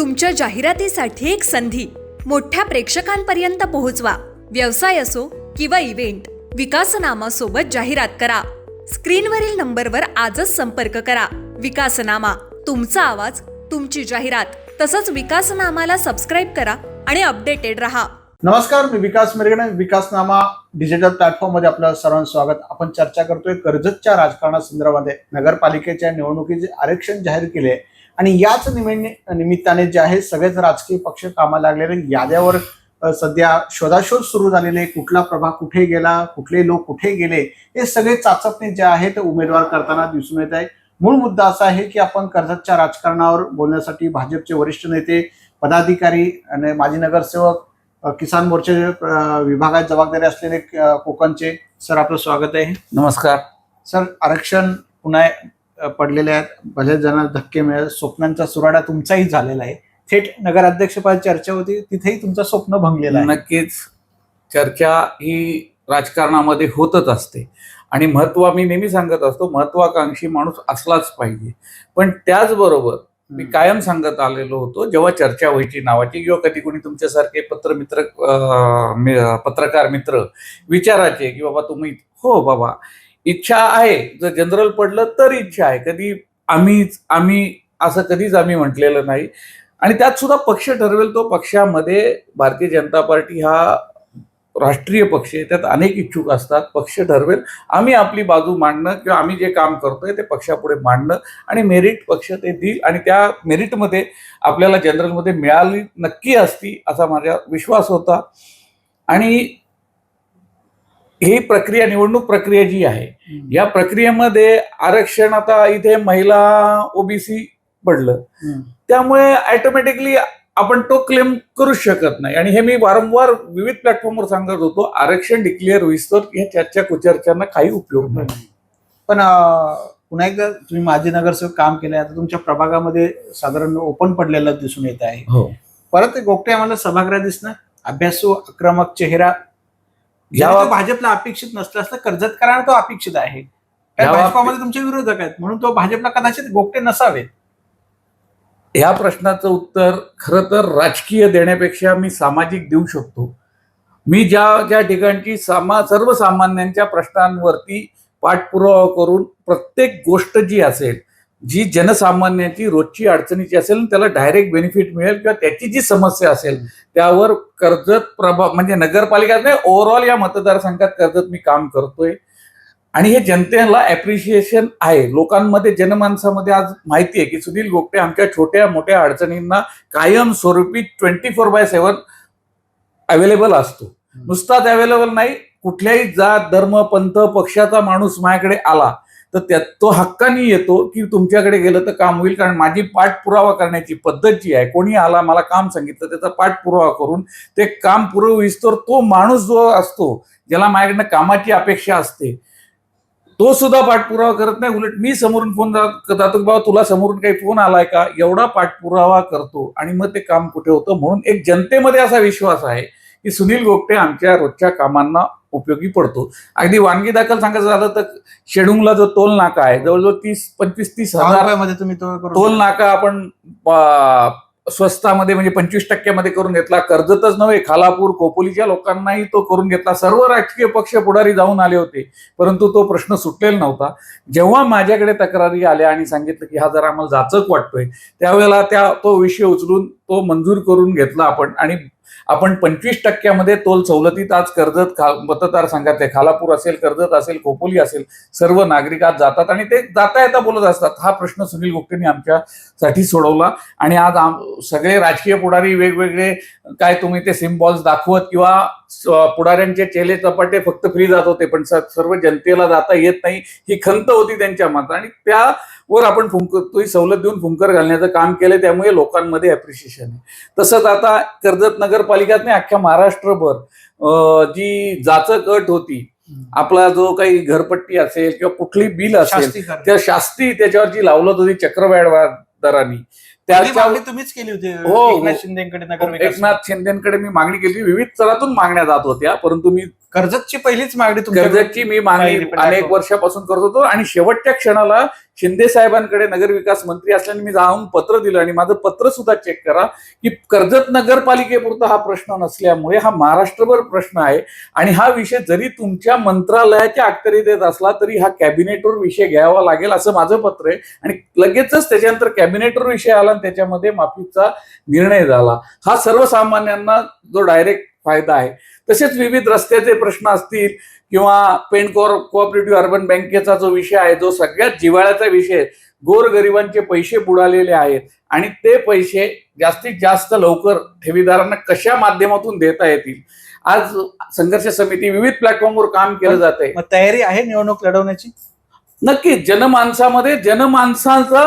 तुमच्या जाहिरातीसाठी एक संधी. मोठ्या प्रेक्षकांपर्यंत पोहोचवा. व्यवसाय असो किंवा इव्हेंट विकासनामा सोबत जाहिरात करा. स्क्रीनवरील नंबरवर आजच संपर्क करा. विकासनामा तुमचा आवाज तुमची जाहिरात तसंच विकासनामाला सबस्क्राईब करा आणि अपडेटेड रहा. नमस्कार मी विकास मिरगणे विकासनामा डिजिटल प्लॅटफॉर्ममध्ये आपलं सर्वांचं स्वागत. आपण चर्चा करतोय कर्जतच्या राजकारणासंदर्भामध्ये. नगरपालिकेच्या निवडणुकीचे आरक्षण जाहीर केले आहे. आणि याच निमित्त- निमित्ताने जे आहे सगळेच राजकीय पक्ष कामाला लागलेले याद्यावर सध्या शोधाशोध सुरू झालेले आहे. कुठला प्रभाग कुठे गेला कुठले लोक कुठे गेले हे सगळे चाचपणे जे आहेत उमेदवार करताना दिसून येत आहे मूळ मुद्दा असा आहे की आपण कर्जतच्या राजकारणावर बोलण्यासाठी भाजपचे वरिष्ठ नेते पदाधिकारी आणि माजी नगरसेवक किसान मोर्चे विभागात जबाबदारी असलेले कोकणचे. सर आपलं स्वागत आहे. नमस्कार. सर आरक्षण पुन्हा अ, पडलेले आहेत. बरेच जण धक्के मिळत स्वप्नांचा सुराडा तुमचाही झालेला आहे. थेट नगराध्यक्षपद चर्चा होती तिथेही तुमचं स्वप्न भंगलेलं आहे. नक्कीच. चर्चा ही राजकारणामध्ये होतच असते. आणि महत्त्व मी नेहमी सांगत असतो महत्वाकांक्षी माणूस असलाच पाहिजे. पण त्याचबरोबर मी कायम सांगत आलेलो होतो जेव्हा चर्चा व्हायची नावाची किंवा कधी कोणी तुमच्यासारखे पत्रमित्र पत्रकार मित्र विचारायचे की बाबा तुम्ही हो बाबा इच्छा आहे जर जनरल पडलं तर इच्छा आहे. कधी आम्हीच आम्ही असं कधीच आम्ही म्हटलेलं नाही. आणि त्यात सुद्धा पक्ष ठरवेल तो पक्षामध्ये भारतीय जनता पार्टी हा राष्ट्रीय पक्ष आहे. त्यात अनेक इच्छुक असतात पक्ष ठरवेल. आम्ही आपली बाजू मांडणं किंवा आम्ही जे काम करतोय ते पक्षापुढे मांडणं आणि मेरिट पक्ष ते देईल आणि त्या मेरिटमध्ये आपल्याला जनरलमध्ये मिळाली नक्की असती असा माझा विश्वास होता. आणि ही प्रक्रिया निवडणूक प्रक्रिया जी आहे या प्रक्रियेमध्ये आरक्षण आता इथे महिला ओबीसी पडलं. त्यामुळे ऑटोमॅटिकली आपण तो क्लेम करूच शकत नाही. आणि हे मी वारंवार विविध प्लॅटफॉर्मवर सांगत होतो आरक्षण डिक्लेअर होईस्तोवर या चर्चा कुचर्चांना काही उपयोग नाही. पण पुन्हा एकदा तुम्ही माजी नगरसेवक काम केले आता तुमच्या प्रभागामध्ये साधारण ओपन पडलेलं दिसून येत आहे. हो. परत गोपटे आम्हाला सभागृह दिसणं. अभ्यासू आक्रमक चेहरा या तो भाजपला अपेक्षित नसलं असतं कर्जतकरांना तो अपेक्षित आहे. या भाजपामध्ये तुमचे विरोधक आहेत म्हणून तो भाजपला कदाचित गोपटे नसावेत. ह्या प्रश्नाचं उत्तर खरं तर राजकीय देण्यापेक्षा मी सामाजिक देऊ शकतो. मी ज्या ज्या ठिकाणची सामा सर्वसामान्यांच्या प्रश्नांवरती पाठपुरावा करून प्रत्येक गोष्ट जी असेल जी जनसामान्याची रोजची अडचणीची असेल त्याला डायरेक्ट बेनिफिट मिळेल किंवा त्याची जी समस्या असेल त्यावर कर्जत प्रभाव म्हणजे नगरपालिका नाही ओव्हरऑल या मतदारसंघात कर्जत मी काम करतोय. आणि हे जनतेला ॲप्रिशिएशन आहे. लोकांमध्ये जनमानसामध्ये आज माहिती आहे की सुनील गोपटे आमच्या छोट्या मोठ्या अडचणींना कायम स्वरूपी twenty four by seven available असतो नुसताच अवेलेबल नाही कुठल्याही जात धर्म पंथ पक्षाचा माणूस माझ्याकडे आला तर त्यात तो हक्कानी येतो की तुमच्याकडे गेलं तर काम होईल कारण माझी पाठपुरावा करण्याची पद्धत जी आहे कोणी आला मला काम सांगितलं त्याचा पाठपुरावा करून ते काम पुरविस्तोवर तो माणूस जो असतो ज्याला माझ्याकडनं कामाची अपेक्षा असते तो सुद्धा पाठपुरावा करत नाही. उलट मी समोरून फोन जातो की बाबा तुला समोरून काही फोन आलाय का? एवढा पाठपुरावा करतो आणि मग ते काम कुठे होतं? म्हणून एक जनतेमध्ये असा विश्वास आहे की सुनील गोपटे आमच्या रोजच्या कामांना उपयोगी पडतो. अगदी वानगी दाखल सांगायचं झालं तर शेडुंगला जो टोल नाका आहे जवळजवळ तीस पंचवीस तीस हजार तुम्ही तो करू टोल नाका आपण स्वस्तामध्ये म्हणजे पंचवीस टक्क्यामध्ये करून घेतला. कर्जतच नव्हे खालापूर खोपोलीच्या लोकांनाही तो करून घेतला. सर्व राजकीय पक्ष पुढारी जाऊन आले होते परंतु तो प्रश्न सुटलेला नव्हता. जेव्हा माझ्याकडे तक्रारी आल्या आणि सांगितलं की हा जरा आम्हाला जाचक वाटतोय त्यावेळेला त्या तो विषय उचलून तो मंजूर करून घेतला आपण आणि आपण पंचवीस टक्क्यामध्ये तोल सवलतीत आज कर्जत खा मतदारसंघातले खालापूर असेल कर्जत असेल खोपोली असेल सर्व नागरिक आज जातात आणि ते जाता येता बोलत असतात. हा प्रश्न सुनील गोपटेंनी आमच्यासाठी सोडवला आणि आज आम सगळे राजकीय पुढारी वेगवेगळे काय तुम्ही ते सिम्बॉल्स दाखवत किंवा पुढाऱ्यांचे चेले चपाटे फक्त फ्री जात होते पण सर्व जनतेला जाता येत नाही. ही खंत होती त्यांच्या मनात आणि त्या त्यावर आपण फुंक तो सवलत देऊन फुंकर घालण्याचं काम केलं त्यामुळे लोकांमध्ये अप्रिशिएशन आहे. तसंच आता कर्जत नगरपालिकात नाही अख्ख्या महाराष्ट्रभर जी जाचक अट होती आपला जो काही घरपट्टी असेल किंवा कुठली बिल असेल त्या शास्ती त्याच्यावर जी लावलत होती चक्रवाढ दरांनी त्याच्या मागणी तुम्हीच केली होती हो, हो. एकनाथ शिंदेकडे नगर विकास एकनाथ शिंदेकडे मी मागणी केली विविध स्तरातून मागण्या जात होत्या परंतु मी कर्जतची पहिलीच मागणी तुमच्याकडे कर्जतची मी मागणी पाहिली पण अनेक दाखव. वर्षापासून करत होतो आणि शेवटच्या क्षणाला शिंदे साहेबांकडे नगर विकास मंत्री असल्याने मी जाऊन पत्र दिलं आणि माझं पत्र सुद्धा चेक करा की कर्जत नगरपालिकेपुरता हा प्रश्न नसल्यामुळे हा महाराष्ट्रभर प्रश्न आहे आणि हा विषय जरी तुमच्या मंत्रालयाच्या अखत्यारीत येत असला तरी हा कॅबिनेटवर विषय घ्यावा लागेल असं माझं पत्र आहे आणि लगेचच त्याच्यानंतर कॅबिनेटवर विषय आला आणि त्याच्यामध्ये माफीचा निर्णय झाला. हा सर्वसामान्यांना जो डायरेक्ट फायदा आहे. तसेच विविध रस्त्याचे प्रश्न असतील किंवा पेन कोर कोऑपरेटिव्ह अर्बन बँकेचा जो विषय आहे जो सगळ्यात जिव्हाळ्याचा विषय गोरगरिबांचे पैसे बुडालेले आहेत आणि ते पैसे जास्तीत जास्त लवकर ठेवीदारांना कशा माध्यमातून देता येतील? आज संघर्ष समिती विविध प्लॅटफॉर्मवर काम केलं जात आहे तयारी आहे निवडणूक लढवण्याची? नक्कीच. जनमानसामध्ये जनमानसाचा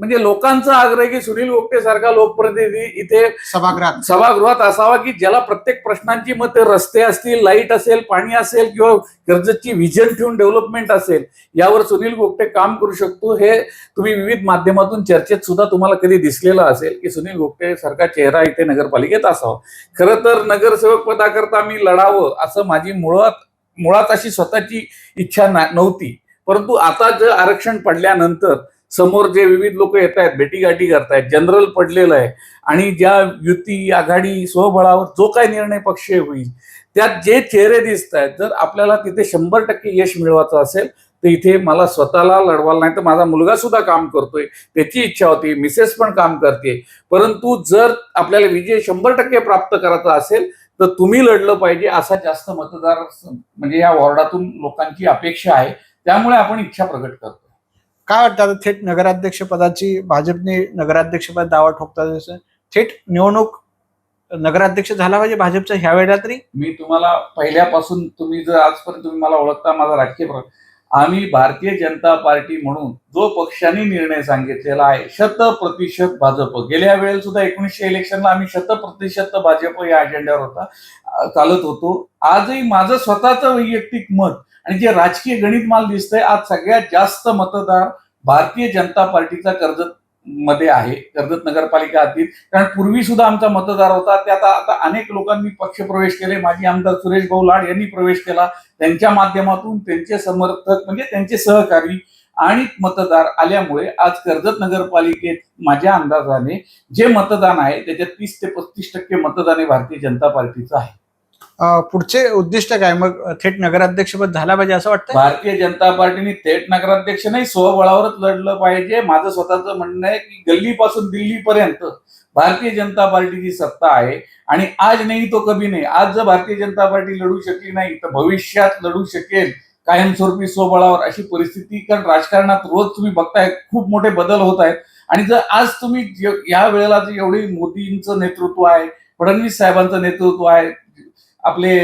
म्हणजे लोकांचा आग्रह की सुनील गोपटे सारखा लोकप्रतिनिधी इथे सभागृहात. सभागृहात असावा की ज्याला प्रत्येक प्रश्नांची मग ते रस्ते असतील लाइट असेल पाणी असेल किंवा कर्जतची व्हिजन ठेवून डेव्हलपमेंट असेल यावर सुनील गोपटे काम करू शकतो हे तुम्ही विविध माध्यमातून चर्चेत सुद्धा तुम्हाला कधी दिसलेलं असेल की सुनील गोपटे सारखा चेहरा इथे नगरपालिकेत असावा. खरं तर नगरसेवक पदाकरता मी लढावं असं माझी मुळात मुळात अशी स्वतःची इच्छा नव्हती. परंतु आता जर आरक्षण पडल्यानंतर समोर जे विविध लोक येत आहेत भेटीगाठी करतायत जनरल पडलेलं आहे आणि ज्या युती आघाडी स्वबळावर जो काही निर्णय पक्ष होईल त्यात जे चेहरे दिसत आहेत जर आपल्याला तिथे शंभर टक्के यश मिळवायचं असेल तर इथे मला स्वतःला लढवायला नाही तर माझा मुलगा सुद्धा काम करतोय त्याची इच्छा होती मिसेस पण काम करते. परंतु जर आपल्याला विजय शंभर टक्के प्राप्त करायचा असेल तर तुम्ही लढलं पाहिजे असा जास्त मतदार म्हणजे या वॉर्डातून लोकांची अपेक्षा आहे त्यामुळे आपण इच्छा प्रकट करतो काय वाटतं आता थेट नगराध्यक्ष पदाची भाजपने नगराध्यक्षपद दावा ठोकता थेट निवडणूक नगराध्यक्ष झाला पाहिजे भाजपचा ह्या वेळेला तरी? मी तुम्हाला पहिल्यापासून तुम्ही जर आजपर्यंत तुम्ही मला ओळखता माझा राजकीय प्र- आम्ही भारतीय जनता पार्टी म्हणून जो पक्षाने निर्णय सांगितलेला आहे शत प्रतिशत भाजप. गेल्या वेळेला सुद्धा एकोणीसशे इलेक्शनला आम्ही शत प्रतिशत भाजप या अजेंड्यावर होता चालत होतो. आजही माझं स्वतःचं वैयक्तिक मत आणि जे राजकीय गणित मला दिसतंय आज सगळ्यात जास्त मतदार भारतीय जनता पार्टीचा कर्जत मध्ये आहे कर्जत नगरपालिका हद्दीत कारण पूर्वी सुद्धा आमचा मतदार होता. त्यात आता अनेक लोकांनी पक्ष प्रवेश केले. माजी आमदार सुरेश भाऊ लाड यांनी प्रवेश केला. त्यांच्या माध्यमातून त्यांचे समर्थक म्हणजे त्यांचे सहकारी आणि मतदार आल्यामुळे आज कर्जत नगरपालिकेत माझ्या अंदाजाने जे मतदान आहे त्याच्यात तीस ते पस्तीस टक्के मतदान हे भारतीय जनता पार्टीचं आहे. पुढचे उद्दिष्ट काय? मग थेट नगराध्यक्षपद झाला पाहिजे असं वाटतं भारतीय जनता पार्टीने थेट नगराध्यक्ष नाही स्वबळावरच लढलं पाहिजे. माझं स्वतःचं म्हणणं आहे की गल्लीपासून दिल्लीपर्यंत भारतीय जनता पार्टीची सत्ता आहे आणि आज नाही तो कभी नाही. आज जर भारतीय जनता पार्टी लढू शकली नाही तर भविष्यात लढू शकेल कायमस्वरूपी स्वबळावर अशी परिस्थिती. कारण राजकारणात रोज तुम्ही बघताय खूप मोठे बदल होत आहेत. आणि जर आज तुम्ही या वेळेला एवढी मोदींचं नेतृत्व आहे फडणवीस साहेबांचं नेतृत्व आहे आपले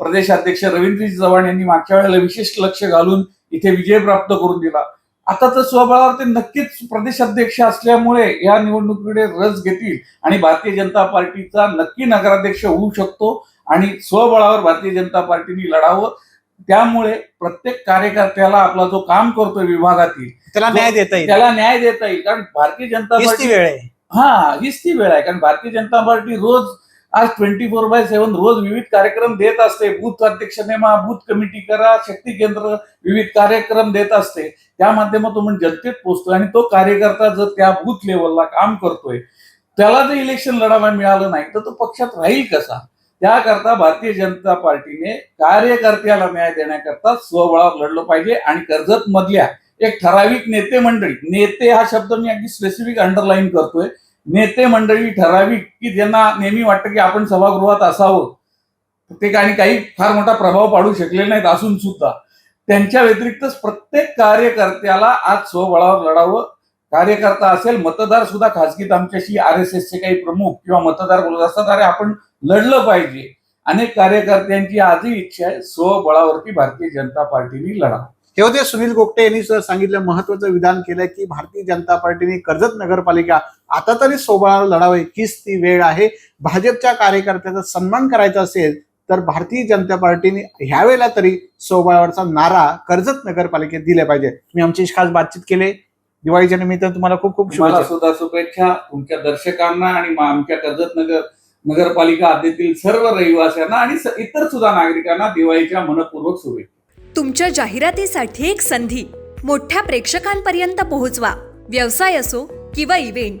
प्रदेशाध्यक्ष रवींद्रजी चव्हाण यांनी मागच्या वेळेला विशेष लक्ष घालून इथे विजय प्राप्त करून दिला. आता तर स्वबळावर ते नक्कीच प्रदेशाध्यक्ष असल्यामुळे या निवडणुकीकडे रस घेतील आणि भारतीय जनता पार्टीचा नक्की नगराध्यक्ष होऊ शकतो आणि स्वबळावर भारतीय जनता पार्टीने लढावं. त्यामुळे प्रत्येक कार्यकर्त्याला आपला जो काम करतोय विभागातील त्याला न्याय देता येईल. त्याला न्याय देता येईल. कारण भारतीय जनता पार्टी वेळ आहे. हा हीच ती वेळ आहे. कारण भारतीय जनता पार्टी रोज आज ट्वेंटी फोर बाय सेव्हन रोज विविध कार्यक्रम देत असते. बूथ अध्यक्ष नेमा बूथ कमिटी करा शक्ती केंद्र विविध कार्यक्रम देत असते. त्या माध्यमातून जनतेत पोहोचतोय आणि तो कार्यकर्ता जर त्या बूथ लेवलला काम करतोय त्याला जर इलेक्शन लढायला मिळालं नाही तर तो पक्षात राहील कसा? त्याकरता भारतीय जनता पार्टीने कार्यकर्त्याला न्याय देण्याकरता स्वबळावर लढलं पाहिजे आणि कर्जत मधल्या एक ठराविक नेते मंडळी नेते हा शब्द मी अगदी स्पेसिफिक अंडरलाईन करतोय. नेते मंडळी ठराविक की ज्यांना नेहमी वाटतं की आपण सभागृहात असावं ते काही काही फार मोठा प्रभाव पाडू शकले नाहीत असून सुद्धा. त्यांच्या व्यतिरिक्तच प्रत्येक कार्यकर्त्याला आज स्वबळावर लढावं. कार्यकर्ता असेल मतदार सुद्धा खासगीत आमच्याशी आर एस एसचे काही प्रमुख किंवा मतदार बोलत असतात अरे आपण लढलं पाहिजे. अनेक कार्यकर्त्यांची आजही इच्छा आहे स्वबळावरती भारतीय जनता पार्टीने लढा हे होते सुनील गोगटे यांनी सर सांगितलं महत्वाचं विधान केलंय की भारतीय जनता पार्टीने कर्जत नगरपालिका आता तरी सोबळावर लढावे हीच ती वेळ आहे. भाजपच्या कार्यकर्त्याचा सन्मान करायचा असेल तर भारतीय जनता पार्टीने ह्यावेळेला तरी सोबळावरचा नारा कर्जत नगरपालिकेत दिले पाहिजे. मी आमची खास बातचीत केले. दिवाळीच्या निमित्त तुम्हाला खूप खूप सुद्धा शुभेच्छा. तुमच्या दर्शकांना आणि आमच्या कर्जत नगर नगरपालिका हद्दीतील सर्व रहिवाशांना आणि इतर सुद्धा नागरिकांना दिवाळीच्या मनपूर्वक शुभेच्छा. तुमच्या जाहिरातीसाठी एक संधी. मोठ्या प्रेक्षकांपर्यंत पोहोचवा. व्यवसाय असो किंवा इव्हेंट